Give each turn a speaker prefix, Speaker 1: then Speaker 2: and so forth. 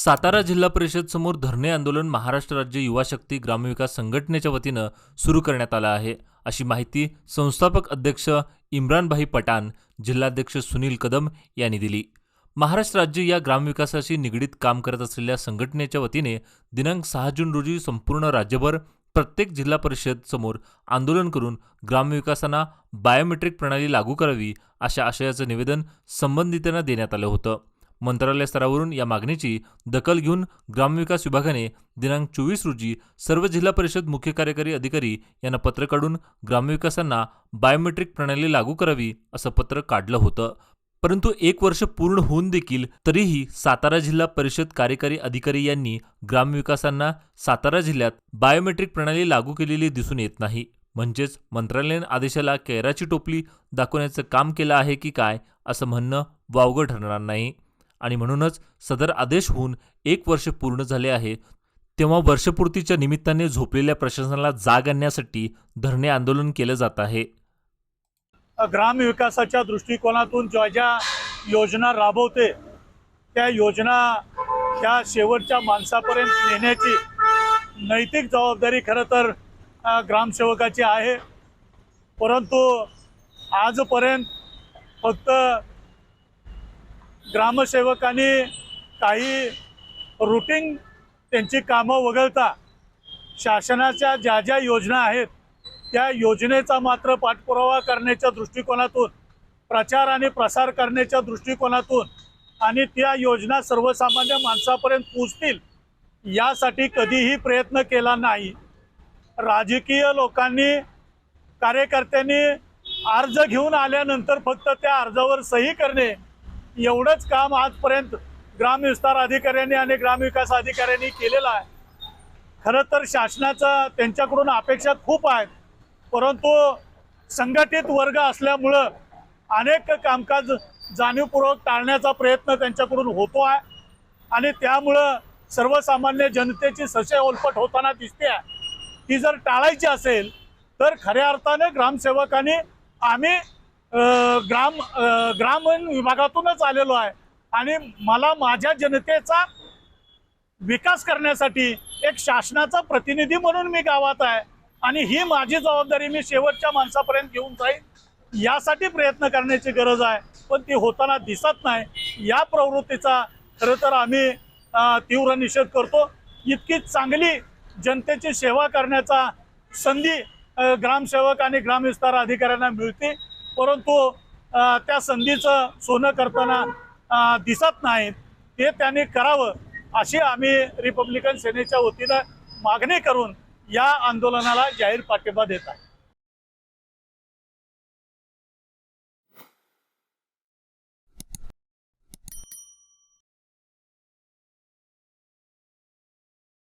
Speaker 1: सातारा जिल्हा परिषद समोर धरणे आंदोलन महाराष्ट्र राज्य युवा शक्ती ग्रामविकास संघटनेच्या वतीनं सुरू करण्यात आलं आहे. अशी माहिती संस्थापक अध्यक्ष इम्रानभाई पठाण जिल्हाध्यक्ष सुनील कदम यांनी दिली. महाराष्ट्र राज्य या ग्रामविकासाशी निगडीत काम करत असलेल्या संघटनेच्या वतीने दिनांक सहा जून रोजी संपूर्ण राज्यभर प्रत्येक जिल्हा परिषद समोर आंदोलन करून ग्रामविकासांना बायोमेट्रिक प्रणाली लागू करावी अशा आशयाचं निवेदन संबंधितांना देण्यात आलं होतं. मंत्रालय स्तरावरून या मागणीची दखल घेऊन ग्रामविकास विभागाने दिनांक चोवीस रोजी सर्व जिल्हा परिषद मुख्य कार्यकारी अधिकारी यांना पत्र काढून ग्रामविकासांना बायोमेट्रिक प्रणाली लागू करावी असं पत्र काढलं होतं. परंतु एक वर्ष पूर्ण होऊन देखील तरीही सातारा जिल्हा परिषद कार्यकारी अधिकारी यांनी ग्रामविकासांना सातारा जिल्ह्यात बायोमेट्रिक प्रणाली लागू केलेली दिसून येत नाही. म्हणजेच मंत्रालयीन आदेशाला कैराची टोपली दाखवण्याचं काम केलं आहे की काय असं म्हणणं वावगं ठरणार नाही. आणि म्हणूनच सदर आदेश होऊन एक वर्ष पूर्ण झाले आहे. तेव्हा वर्षपूर्तीच्या निमित्ताने झोपलेल्या प्रशासनाला जाग आणण्यासाठी धरणे आंदोलन केलं जात आहे.
Speaker 2: ग्रामविकासाच्या दृष्टिकोनातून ज्या ज्या योजना राबवते त्या योजना ह्या शेवटच्या माणसापर्यंत नेण्याची नैतिक जबाबदारी खरं तर ग्रामसेवकाची आहे. परंतु आजपर्यंत फक्त ग्रामसेवकांनी काही रुटीन त्यांची कामं वगळता शासनाच्या ज्या ज्या योजना आहेत त्या योजनेचा मात्र पाठपुरावा करण्याच्या दृष्टिकोनातून प्रचार आणि प्रसार करण्याच्या दृष्टिकोनातून आणि त्या योजना सर्वसामान्य माणसापर्यंत पोचतील यासाठी कधीही प्रयत्न केला नाही. राजकीय लोकांनी कार्यकर्त्यांनी अर्ज घेऊन आल्यानंतर फक्त त्या अर्जावर सही करणे एवढंच काम आजपर्यंत ग्रामविस्तार अधिकाऱ्यांनी आणि ग्रामविकास अधिकाऱ्यांनी केलेलं आहे. खरं तर शासनाचं त्यांच्याकडून अपेक्षा खूप आहेत परंतु संघटित वर्ग असल्यामुळं अनेक कामकाज जाणीवपूर्वक टाळण्याचा प्रयत्न त्यांच्याकडून होतो आहे आणि त्यामुळं सर्वसामान्य जनतेची सशय ओलपट होताना दिसते आहे. ती जर टाळायची असेल तर खऱ्या अर्थाने ग्रामसेवकांनी आम्ही ग्राम ग्रामीण विभागातूनच आलेलो आहे. आणि मला माझ्या जनतेचा विकास करण्यासाठी एक शासनाचा प्रतिनिधी म्हणून मी गावात आहे. आणि ही माझी जबाबदारी मी शेवटच्या माणसापर्यंत घेऊन जाईल यासाठी प्रयत्न करण्याची गरज आहे. पण ती होताना दिसत नाही. या प्रवृत्तीचा खरं तर आम्ही तीव्र निषेध करतो. इतकी चांगली जनतेची सेवा करण्याचा संधी ग्रामसेवक आणि ग्रामविस्तार अधिकाऱ्यांना मिळते. परंतु त्या संधीचं सोनं करताना दिसत नाहीत. ते त्यांनी करावं अशी आम्ही रिपब्लिकन सेनेच्या वतीनं मागणी करून या आंदोलनाला जाहीर पाठिंबा देत आहे